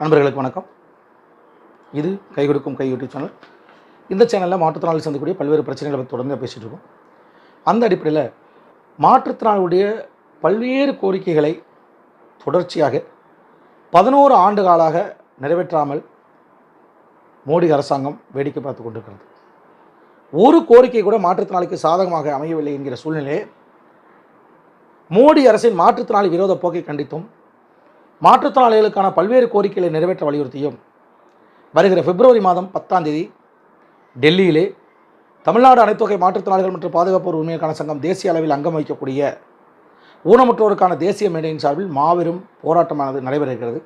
நண்பர்களுக்கு வணக்கம். இது கை கொடுக்கும் கை யூடியூப் சேனல். இந்த சேனலில் மாற்றுத்திறனாளி சந்திக்கக்கூடிய பல்வேறு பிரச்சனைகளை பற்றி தொடர்ந்து பேசிகிட்டு இருக்கோம். அந்த அடிப்படையில் மாற்றுத்திறனாளியுடைய பல்வேறு கோரிக்கைகளை தொடர்ச்சியாக பதினோரு ஆண்டு காலாக நிறைவேற்றாமல் மோடி அரசாங்கம் வேடிக்கை பார்த்து கொண்டிருக்கிறது. ஒரு கோரிக்கை கூட மாற்றுத்திறனாளிக்கு சாதகமாக அமையவில்லை என்கிற சூழ்நிலையே மோடி அரசின் மாற்றுத்திறனாளி விரோத போக்கை கண்டித்தும் மாற்றுத்திறனாளிகளுக்கான பல்வேறு கோரிக்கைகளை நிறைவேற்ற வலியுறுத்தியும் வருகிற பிப்ரவரி மாதம் பத்தாம் தேதி டெல்லியிலே தமிழ்நாடு அனைத்தொகை மாற்றுத்திறனாளிகள் மற்றும் பாதுகாப்பு உரிமைக்கான சங்கம் தேசிய அளவில் அங்கம் வகிக்கக்கூடிய ஊனமுற்றோருக்கான தேசிய மேடையின் சார்பில் மாபெரும் போராட்டமானது நடைபெற இருக்கிறது.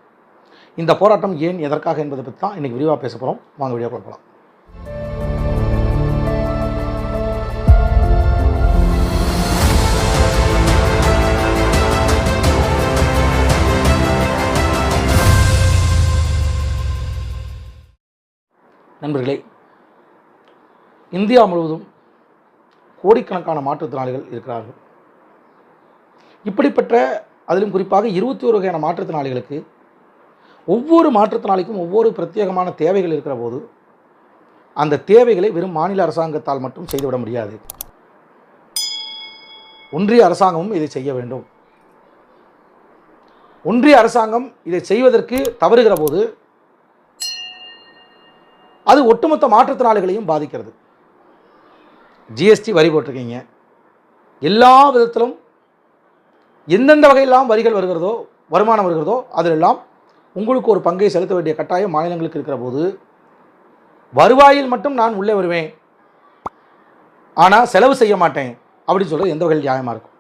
இந்த போராட்டம் ஏன் எதற்காக என்பதை பற்றி தான் இன்றைக்கி விரிவாக பேச போகிறோம் வாங்க வீடியோ பார்க்கலாம் நண்பர்களே இந்தியா முழுவதும் கோடிக்கணக்கான மாற்றுத்திறனாளிகள் இருக்கிறார்கள். இப்படிப்பட்ட அதிலும் குறிப்பாக இருபத்தி ஒரு வகையான மாற்றுத்திறனாளிகளுக்கு ஒவ்வொரு மாற்றுத்திறனாளிக்கும் ஒவ்வொரு பிரத்யேகமான தேவைகள் இருக்கிற போது அந்த தேவைகளை வெறும் மாநில அரசாங்கத்தால் மட்டும் செய்துவிட முடியாது. ஒன்றிய அரசாங்கமும் இதை செய்ய வேண்டும். ஒன்றிய அரசாங்கம் இதை செய்வதற்கு தவறுகிற போது அது ஒட்டுமொத்த மாற்றுத்திறனாளிகளையும் பாதிக்கிறது. ஜிஎஸ்டி வரி போட்டிருக்கீங்க. எல்லா விதத்திலும் எந்தெந்த வகையெல்லாம் வரிகள் வருகிறதோ வருமானம் வருகிறதோ அதிலெல்லாம் உங்களுக்கு ஒரு பங்கை செலுத்த வேண்டிய கட்டாயம் மாநிலங்களுக்கு இருக்கிற போது வருவாயில் மட்டும் நான் உள்ளே வருவேன். ஆனால் செலவு செய்ய மாட்டேன். அப்படின்னு சொல்கிறது எந்த வகையில் நியாயமாக இருக்கும்?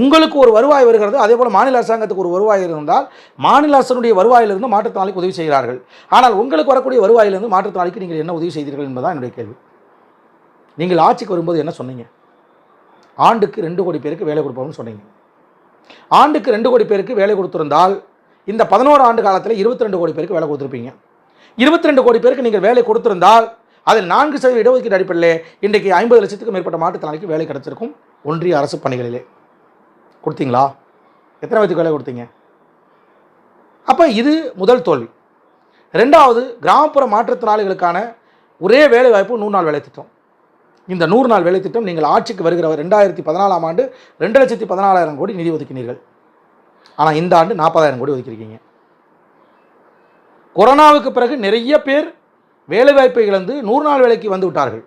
உங்களுக்கு ஒரு வருவாய் வருகிறது அதே போல் மாநில அரசாங்கத்துக்கு ஒரு வருவாய் இருந்தால் மாநில அரசனுடைய வருவாயிலிருந்து மாற்றுத்திறனாளிக்கு உதவி செய்கிறார்கள். ஆனால் உங்களுக்கு வரக்கூடிய வருவாயிலிருந்து மாற்றுத்திறனாளிக்கு நீங்கள் என்ன உதவி செய்தீர்கள் என்பதுதான் என்னுடைய கேள்வி. நீங்கள் ஆட்சிக்கு வரும்போது என்ன சொன்னீங்க? ஆண்டுக்கு ரெண்டு கோடி பேருக்கு வேலை கொடுப்போம்னு சொன்னீங்க. ஆண்டுக்கு ரெண்டு கோடி பேருக்கு வேலை கொடுத்துருந்தால் இந்த பதினோரு ஆண்டு காலத்தில் இருபத்தி ரெண்டு கோடி பேருக்கு வேலை கொடுத்துருப்பீங்க. இருபத்தி ரெண்டு கோடி பேருக்கு நீங்கள் வேலை கொடுத்துருந்தால் அதில் நான்கு சதவீத இடஒதுக்கீடு அடிப்படையில் இன்றைக்கு ஐம்பது லட்சத்துக்கும் மேற்பட்ட மாற்றுத்திறனாளிக்கு வேலை கிடைச்சிருக்கும் ஒன்றிய அரசு பணிகளிலே. கொடுத்தீங்களா? எத்தனை பேத்துக்கு வேலை கொடுத்தீங்க? அப்போ இது முதல் தோல்வி. ரெண்டாவது கிராமப்புற மாற்றுத்திறனாளிகளுக்கான ஒரே வேலை வாய்ப்பு நூறு நாள் வேலை திட்டம். இந்த நூறு நாள் வேலை திட்டம் நீங்கள் ஆட்சிக்கு வருகிற ரெண்டாயிரத்தி பதினாலாம் ஆண்டு ரெண்டு லட்சத்தி பதினாலாயிரம் கோடி நிதி ஒதுக்கினீர்கள். ஆனால் இந்த ஆண்டு நாற்பதாயிரம் கோடி ஒதுக்கியிருக்கீங்க. கொரோனாவுக்கு பிறகு நிறைய பேர் வேலைவாய்ப்பை இழந்து நூறு நாள் வேலைக்கு வந்து விட்டார்கள்.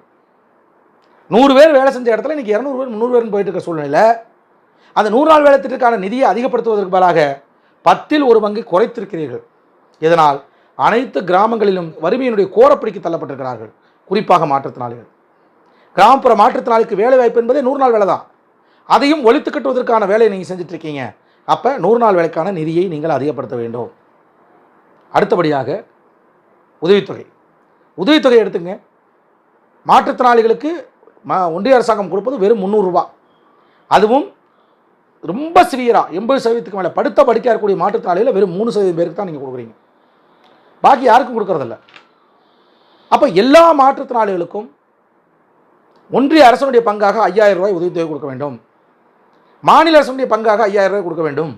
நூறு பேர் வேலை செஞ்ச இடத்துல இன்றைக்கி இரநூறு பேர் முந்நூறு பேர்னு போயிட்டு இருக்க சூழ்நிலையில் அந்த நூறு நாள் வேலை நிதியை அதிகப்படுத்துவதற்கு பதிலாக பத்தில் ஒரு பங்கு குறைத்திருக்கிறீர்கள். இதனால் அனைத்து கிராமங்களிலும் வறுமையினுடைய கோரப்பிடிக்கு தள்ளப்பட்டிருக்கிறார்கள். குறிப்பாக மாற்றுத்திறனாளிகள். கிராமப்புற மாற்றுத்திறனாளிக்கு வேலை வாய்ப்பு என்பதே நூறு நாள் வேலை தான். அதையும் ஒழித்து கட்டுவதற்கான வேலையை நீங்கள் செஞ்சிட்ருக்கீங்க. அப்போ நூறு நாள் வேலைக்கான நிதியை நீங்கள் அதிகப்படுத்த வேண்டும். அடுத்தபடியாக உதவித்தொகை. உதவித்தொகை எடுத்துங்க. மாற்றுத்திறனாளிகளுக்கு ம ஒன்றிய அரசாங்கம் கொடுப்பது வெறும் முந்நூறுரூவா அதுவும் ரொம்ப சிவியராக எண்பது சதவீதத்துக்கு மேலே படுத்த படுக்கையாக இருக்கக்கூடிய மாற்றுத்திறனாளிகள் வெறும் மூணு சதவீதம் பேருக்கு தான் நீங்கள் கொடுக்குறீங்க. பாக்கி யாருக்கும் கொடுக்கறதில்ல. அப்போ எல்லா மாற்றுத்திறனாளிகளுக்கும் ஒன்றிய அரசனுடைய பங்காக ஐயாயிரம் ரூபாய் உதவித்தொகை கொடுக்க வேண்டும். மாநில அரசனுடைய பங்காக ஐயாயிரம் ரூபாய் கொடுக்க வேண்டும்.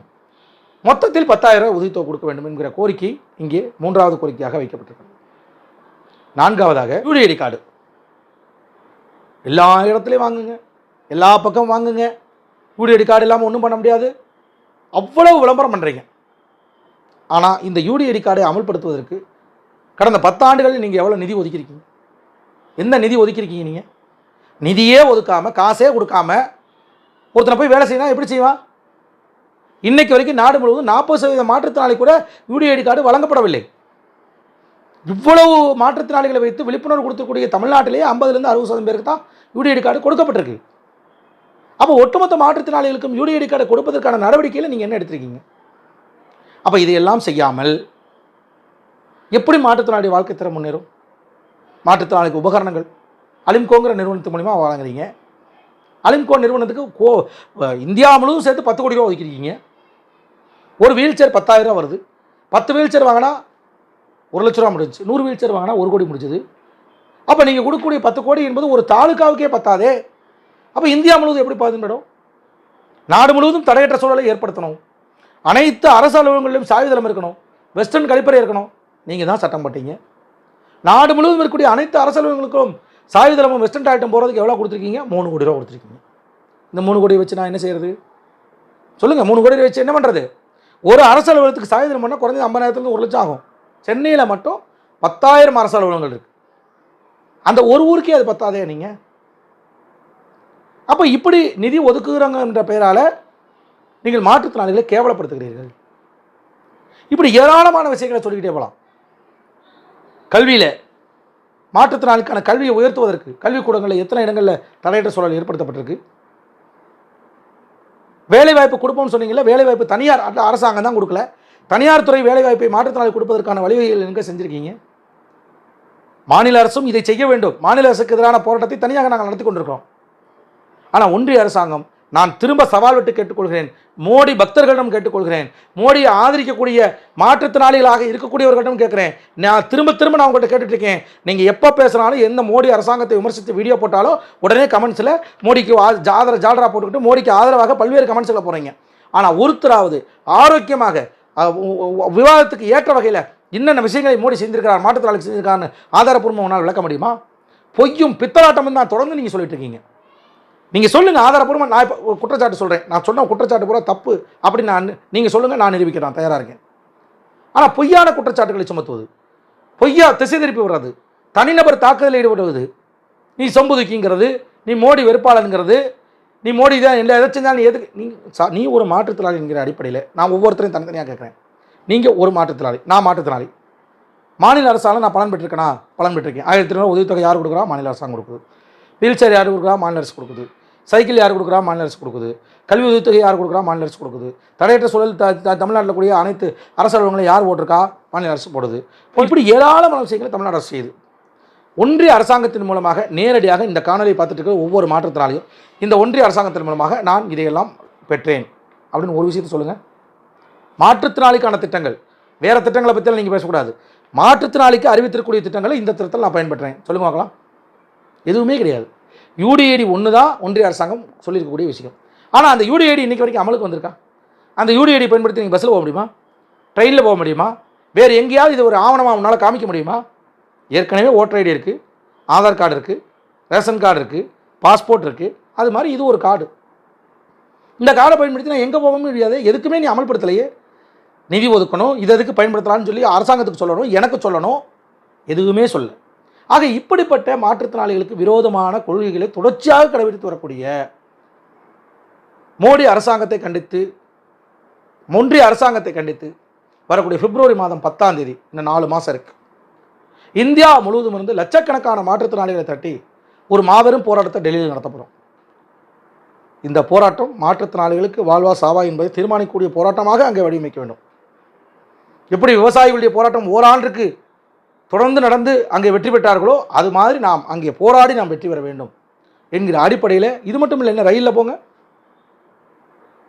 மொத்தத்தில் பத்தாயிரம் ரூபாய் உதவித்தொகை கொடுக்க வேண்டும் என்கிற கோரிக்கை இங்கே மூன்றாவது கோரிக்கையாக வைக்கப்பட்டிருக்கிறது. நான்காவதாக யூடிஐடி கார்டு. எல்லா இடத்துலையும் வாங்குங்க. எல்லா பக்கம் வாங்குங்க. யூடிஐடி கார்டு இல்லாமல் ஒன்றும் பண்ண முடியாது. அவ்வளவு விளம்பரம் பண்ணுறீங்க ஆனால் இந்த யூடிஐடி கார்டை அமல்படுத்துவதற்கு கடந்த பத்தாண்டுகளில் நீங்கள் எவ்வளோ நிதி ஒதுக்கியிருக்கீங்க? எந்த நிதி ஒதுக்கியிருக்கீங்க நீங்கள் நிதியே ஒதுக்காமல் காசே கொடுக்காம ஒருத்தனை போய் வேலை செய்யணும் எப்படி செய்வான் இன்னைக்கு வரைக்கும் நாடு முழுவதும் நாற்பது சதவீத மாற்றுத்திறனாளி கூட யூடிஐடி கார்டு வழங்கப்படவில்லை. இவ்வளவு மாற்றுத்திறனாளிகளை வைத்து விழிப்புணர்வு கொடுக்கக்கூடிய தமிழ்நாட்டிலேயே ஐம்பதுலேருந்து அறுபது சதவீதம் பேருக்கு தான் யூடிஐடி கார்டு கொடுக்கப்பட்டிருக்கு. அப்போ ஒட்டுமொத்த மாற்றுத்திறனாளிகளுக்கும் யூடிஐடி கார்டு கொடுப்பதற்கான நடவடிக்கையில் நீங்கள் என்ன எடுத்திருக்கீங்க? அப்போ இதையெல்லாம் செய்யாமல் எப்படி மாற்றுத்திறனாளி வாழ்க்கை தர முன்னேறும்? மாற்றுத்திறனாளிக்கு உபகரணங்கள். அலிம்கோங்கிற நிறுவனத்து மூலிமா வழங்குறீங்க அலிம்கோ நிறுவனத்துக்கு கோ இந்தியா முழுவதும் சேர்த்து பத்து கோடி ரூபா ஒதுக்கிருக்கீங்க. ஒரு வீல் சேர் பத்தாயிரம் வருது. பத்து வீல் சேர் வாங்கினா ஒரு லட்ச ரூபா முடிஞ்சு நூறு வீல் சேர் வாங்கினா ஒரு கோடி முடிஞ்சது. அப்போ நீங்கள் கொடுக்கக்கூடிய பத்து கோடி என்பது ஒரு தாலுக்காவுக்கே பத்தாதே. அப்போ இந்தியா முழுவதும் எப்படி பாதிப்படும் நாடு முழுவதும் தடையற்ற சூழலை ஏற்படுத்தணும். அனைத்து அரசு அலுவலகங்களிலும் சாயுதளம் இருக்கணும். வெஸ்டர்ன் கழிப்பறை இருக்கணும். நீங்கள் தான் சட்டம் பட்டீங்க. நாடு முழுவதும் இருக்கக்கூடிய அனைத்து அரசு அலுவலகங்களுக்கும் சாயுதளமும் வெஸ்டர்ன் டாய்ட்டம் போகிறதுக்கு எவ்வளோ கொடுத்துருக்கீங்க? மூணு கோடி ரூபா கொடுத்துருக்கீங்க. இந்த மூணு கோடி வச்சு நான் என்ன செய்கிறது சொல்லுங்கள் மூணு கோடி வச்சு என்ன பண்ணுறது ஒரு அரசு அலுவலகத்துக்கு சாயுதளம் பண்ணால் குறைஞ்சது ஐம்பதாயிரத்துலேருந்து ஒரு லட்சம் ஆகும். சென்னையில் மட்டும் பத்தாயிரம் அரசு அலுவலகங்கள் இருக்குது அந்த ஒரு ஊருக்கே அது பத்தாதே நீங்கள் அப்போ இப்படி நிதி ஒதுக்குகிறாங்க என்ற பெயரால் நீங்கள் மாற்றுத்திறனாளிகளை கேவலப்படுத்துகிறீர்கள். இப்படி ஏராளமான விஷயங்களை சொல்லிக்கிட்டே போகலாம் கல்வியில் மாற்றுத்திறனாளிக்கான கல்வியை உயர்த்துவதற்கு கல்விக்கூடங்களில் எத்தனை இடங்களில் தலையிட்ட சூழல் ஏற்படுத்தப்பட்டிருக்கு? வேலைவாய்ப்பு கொடுப்போம்னு சொன்னீங்களா வேலைவாய்ப்பு தனியார் அந்த அரசாங்கம் தான் கொடுக்கல. தனியார் துறை வேலைவாய்ப்பை மாற்றுத்திறனாளி கொடுப்பதற்கான வழிவகைகள் எங்கே செஞ்சுருக்கீங்க? மாநில அரசும் இதை செய்ய வேண்டும். மாநில அரசுக்கு எதிரான போராட்டத்தை தனியாக நாங்கள் நடத்தி கொண்டிருக்கிறோம். ஆனால் ஒன்றிய அரசாங்கம் நான் திரும்ப சவால் விட்டு கேட்டுக்கொள்கிறேன். மோடி பக்தர்களிடம் கேட்டுக்கொள்கிறேன். மோடியை ஆதரிக்கக்கூடிய மாற்றுத்திறனாளிகளாக இருக்கக்கூடியவர்களிடம் கேட்குறேன். நான் திரும்ப திரும்ப நான் உங்கள்கிட்ட கேட்டுட்ருக்கேன். நீங்கள் எப்போ பேசுனாலும் எந்த மோடி அரசாங்கத்தை விமர்சித்து வீடியோ போட்டாலும் உடனே கமெண்ட்ஸில் மோடிக்கு ஆ- ஜாதர ஜாதரா போட்டுக்கிட்டு மோடிக்கு ஆதரவாக பல்வேறு கமெண்ட்ஸில் போகிறீங்க ஆனால் ஒருத்தராவது ஆரோக்கியமாக விவாதத்துக்கு ஏற்ற வகையில் என்னென்ன விஷயங்களை மோடி செஞ்சிருக்கிறார் மாற்றுத்திறனாளி செஞ்சிருக்காருன்னு ஆதாரப்பூர்வமாக உன்னால் விளக்க முடியுமா? பொய்யும் பித்தலாட்டமும் தான் தொடர்ந்து நீங்கள் சொல்லிட்டு இருக்கீங்க நீங்கள் சொல்லுங்கள் ஆதாரப்பூர்வமாக நான் இப்போ குற்றச்சாட்டு சொல்கிறேன் நான் சொன்ன குற்றச்சாட்டு பூரா தப்பு. அப்படி நான் நீங்கள் சொல்லுங்கள் நான் நிரூபிக்கிறேன் தயாராக இருக்கேன். ஆனால் பொய்யான குற்றச்சாட்டுகளை சுமத்துவது. பொய்யா திசை திருப்பி விடுறது. தனிநபர் தாக்குதலில் ஈடுபடுவது. நீ சொம்புதுக்கிங்கிறது நீ மோடி வெறுப்பாளனுங்கிறது நீ மோடி தான் இல்லை எதை செஞ்சாலும் எதுக்கு நீ சா- நீ ஒரு மாற்றுத்திறனாளிங்கிற அடிப்படையில் நான் ஒவ்வொருத்தரையும் தனித்தனியாக கேட்குறேன். நீங்கள் ஒரு மாற்றுத்திறனாளி நான் மாற்றுத்திறனாளி. மாநில அரசால் நான் பலன் பெற்றிருக்கேனா? பலன் பெற்றிருக்கேன். ஆயிரத்தி ஐநூறு உதவித்தொகை யார் கொடுக்குறா? மாநில அரசாங்கம் கொடுக்குது. வீல் சேர் யார் கொடுக்குறா? மாநில அரசு கொடுக்குது. சைக்கிள் யார் கொடுக்குறா? மாநில அரசு கொடுக்குது. கல்வி உதவித்தொகை யார் கொடுக்குறா? மாநில அரசு கொடுக்குது. தடையற்ற சூழல் த தமிழ்நாட்டில் கூடிய அனைத்து அரசு அலுவலகங்களை யார் போட்டிருக்கா? மாநில அரசு போடுது. இப்படி ஏராளமான விஷயங்களை தமிழ்நாடு அரசு செய்யுது. ஒன்றிய அரசாங்கத்தின் மூலமாக நேரடியாக இந்த காணொலியை பார்த்துட்டு இருக்க ஒவ்வொரு மாற்றத்தினாலையும் இந்த ஒன்றிய அரசாங்கத்தின் மூலமாக நான் இதையெல்லாம் பெற்றேன். அப்படின்னு ஒரு விஷயத்தை சொல்லுங்கள் மாற்றுத்திறனாளிக்கான திட்டங்கள். வேறு திட்டங்களை பற்றியெல்லாம் நீங்கள் பேசக்கூடாது. மாற்றுத்திறனாளிக்கு அறிவித்திருக்கக்கூடிய திட்டங்களை இந்த திட்டத்தில் நான் பயன்பற்றேன். சொல்லுங்க பார்க்கலாம். எதுவுமே கிடையாது. யூடிஐடி ஒன்று தான் ஒன்றிய அரசாங்கம் சொல்லியிருக்கக்கூடிய விஷயம். ஆனால் அந்த யூடிஐடி இன்றைக்கி வரைக்கும் அமலுக்கு வந்திருக்கா? அந்த யூடிஐடி பயன்படுத்தி நீங்கள் பஸ்ஸில் போக முடியுமா? ட்ரெயினில் போக முடியுமா? வேறு எங்கேயாவது இது ஒரு ஆவணமாக உன்னால் காமிக்க முடியுமா? ஏற்கனவே ஓட்டர் ஐடி இருக்குது ஆதார் கார்டு இருக்குது ரேஷன் கார்டு இருக்குது பாஸ்போர்ட் இருக்குது அது மாதிரி இது ஒரு கார்டு. இந்த கார்டை பயன்படுத்தி நான் எங்கே போகவும் முடியாது எதுக்குமே நீ அமல்படுத்தலையே. நிதி ஒதுக்கணும் இது எதுக்கு பயன்படுத்தலாம்னு சொல்லி அரசாங்கத்துக்கு சொல்லணும் எனக்கு சொல்லணும் எதுவுமே சொல்ல ஆக இப்படிப்பட்ட மாற்றுத்திறனாளிகளுக்கு விரோதமான கொள்கைகளை தொடர்ச்சியாக கடைபிடித்து வரக்கூடிய மோடி அரசாங்கத்தை கண்டித்து ஒன்றிய அரசாங்கத்தை கண்டித்து வரக்கூடிய பிப்ரவரி மாதம் பத்தாம் தேதி இன்னும் நாலு மாதம் இருக்குது இந்தியா முழுவதும் இருந்து லட்சக்கணக்கான மாற்றுத்திறனாளிகளை தட்டி ஒரு மாபெரும் போராட்டத்தை டெல்லியில் நடத்த போகிறோம் இந்த போராட்டம் மாற்றுத்திறனாளிகளுக்கு வாழ்வா சாவா என்பதை தீர்மானிக்கக்கூடிய போராட்டமாக அங்கே வடிவமைக்க வேண்டும். எப்படி விவசாயிகளுடைய போராட்டம் ஓராண்டுக்கு தொடர்ந்து நடந்து அங்கே வெற்றி பெற்றார்களோ அது மாதிரி நாம் அங்கே போராடி நாம் வெற்றி பெற வேண்டும் என்கிற அடிப்படையில் இது மட்டும் இல்லை என்ன ரயிலில் போங்க.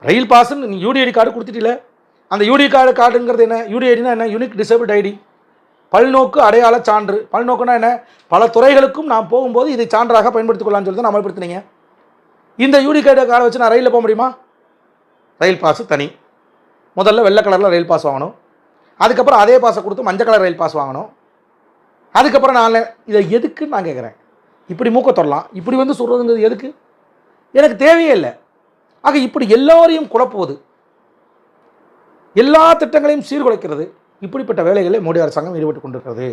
ரயில் பாஸ்ன்னு நீங்கள் யூடிஐடி கார்டு கொடுத்துட்டீல. அந்த யூடி கார்டு கார்டுங்கிறது என்ன? யூடிஐடினா என்ன? யூனிக் டிசேபிள் ஐடி பல்நோக்கு அடையாள சான்று. பல்நோக்குனா என்ன? பல துறைகளுக்கும் நாம் போகும்போது இதை சான்றாக பயன்படுத்திக் கொள்ளலாம்னு சொல்லி தான் அமல்படுத்தினீங்க. இந்த யூடி கார்டு கார்டை வச்சு நான் ரயிலில் போக முடியுமா? ரயில் பாஸ் தனி. முதல்ல வெள்ளை கலரில் ரயில் பாஸ் வாங்கணும். அதுக்கப்புறம் அதே பாஸை கொடுத்து மஞ்சள் கலர் ரயில் பாஸ் வாங்கணும். அதுக்கப்புறம் நான் இதை எதுக்குன்னு நான் கேட்குறேன். இப்படி மூக்க தொடலாம். இப்படி வந்து சொல்கிறதுங்கிறது எதுக்கு? எனக்கு தேவையே இல்லை. ஆக இப்படி எல்லோரையும் குழப்புவது எல்லா திட்டங்களையும் சீர்குலைக்கிறது இப்படிப்பட்ட வேலைகளில் மோடி அரசாங்கம் ஈடுபட்டு கொண்டிருக்கிறது.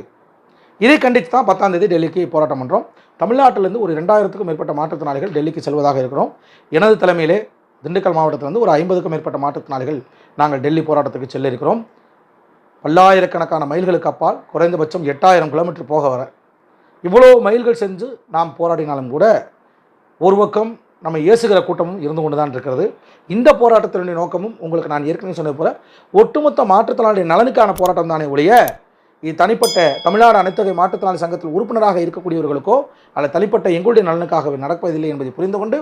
இதை கண்டித்து தான் பத்தாம் தேதி டெல்லிக்கு போராட்டம் பண்ணுறோம் தமிழ்நாட்டிலிருந்து ஒரு ரெண்டாயிரத்துக்கும் மேற்பட்ட மாற்றுத்திறனாளிகள் டெல்லிக்கு செல்வதாக இருக்கிறோம். எனது தலைமையிலே திண்டுக்கல் மாவட்டத்திலிருந்து ஒரு ஐம்பதுக்கும் மேற்பட்ட மாற்றுத்திறனாளிகள் நாங்கள் டெல்லி போராட்டத்துக்கு செல்ல இருக்கிறோம் பல்லாயிரக்கணக்கான மைல்களுக்கு அப்பால் குறைந்தபட்சம் எட்டாயிரம் கிலோமீட்டர் போக வர. இவ்வளோ மைல்கள் செஞ்சு நாம் போராடினாலும் கூட ஒரு பக்கம் நம்ம இயேசுகிற கூட்டமும் இருந்து கொண்டு தான் இருக்கிறது. இந்த போராட்டத்தினுடைய நோக்கமும் உங்களுக்கு நான் ஏற்கனவே சொன்னது போல ஒட்டுமொத்த மாற்றுத்திறனாளி நலனுக்கான போராட்டம் தானே ஒழிய இது தனிப்பட்ட தமிழ்நாடு அனைத்துகை மாற்றுத்திறனாளி சங்கத்தில் உறுப்பினராக இருக்கக்கூடியவர்களுக்கோ அல்லது தனிப்பட்ட எங்களுடைய நலனுக்காகவே நடப்பதில்லை என்பதை புரிந்து கொண்டு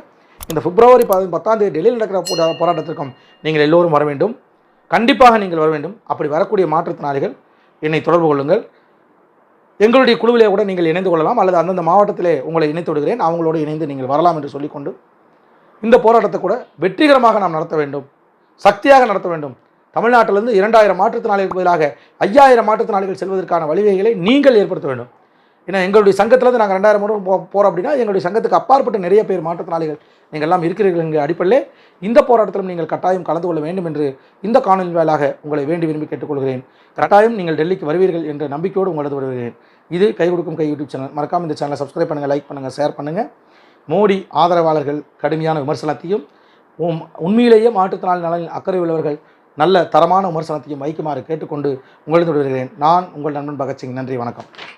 இந்த பிப்ரவரி பத்தாம் தேதி டெல்லியில் நடக்கிற போராட்டத்திற்கும் நீங்கள் எல்லோரும் வர வேண்டும். கண்டிப்பாக நீங்கள் வர வேண்டும். அப்படி வரக்கூடிய மாற்றுத்திறனாளிகள் என்னை தொடர்பு கொள்ளுங்கள். எங்களுடைய குழுவிலே கூட நீங்கள் இணைந்து கொள்ளலாம். அல்லது அந்தந்த மாவட்டத்திலே உங்களை இணைத்து விடுகிறேன். அவங்களோடு இணைந்து நீங்கள் வரலாம் என்று சொல்லிக்கொண்டு இந்த போராட்டத்தை கூட வெற்றிகரமாக நாம் நடத்த வேண்டும். சக்தியாக நடத்த வேண்டும். தமிழ்நாட்டிலிருந்து இரண்டாயிரம் மாற்றுத்திறனாளிகளுக்கு பதிலாக ஐயாயிரம் மாற்றுத்திறனாளிகள் செல்வதற்கான வழிவகைகளை நீங்கள் ஏற்படுத்த வேண்டும். ஏன்னா எங்களுடைய சங்கத்திலேருந்து நாங்கள் ரெண்டாயிரம் மட்டும் போ போகிறோம் அப்படின்னா எங்களுடைய சங்கத்துக்கு அப்பாற்பட்ட நிறைய பேர் மாற்றுத்திறனாளிகள் நீங்கள் எல்லாம் இருக்கிறீர்கள் என்கிற அடிப்படையிலே இந்த போராட்டத்திலும் நீங்கள் கட்டாயம் கலந்து கொள்ள வேண்டும் என்று இந்த காணொலி வாயிலாக உங்களை வேண்டி விரும்பி கேட்டுக்கொள்கிறேன். கட்டாயம் நீங்கள் டெல்லிக்கு வருவீர்கள் என்ற நம்பிக்கையோடு உங்களது வருகிறேன். இது கை கொடுக்கும் கை யூடியூப் சேனல். மறக்காம இந்த சேனலை சப்ஸ்கிரைப் பண்ணுங்கள் லைக் பண்ணுங்கள் ஷேர் பண்ணுங்கள் மோடி ஆதரவாளர்கள் கடுமையான விமர்சனத்தையும் உம் உண்மையிலேயே மாற்றுத்திறனாளி நலனில் அக்கறை உள்ளவர்கள் நல்ல தரமான விமர்சனத்தையும் வைக்குமாறு கேட்டுக்கொண்டு உங்களிடம் வருகிறேன் நான் உங்கள் நண்பன் பகத்சிங். நன்றி வணக்கம்.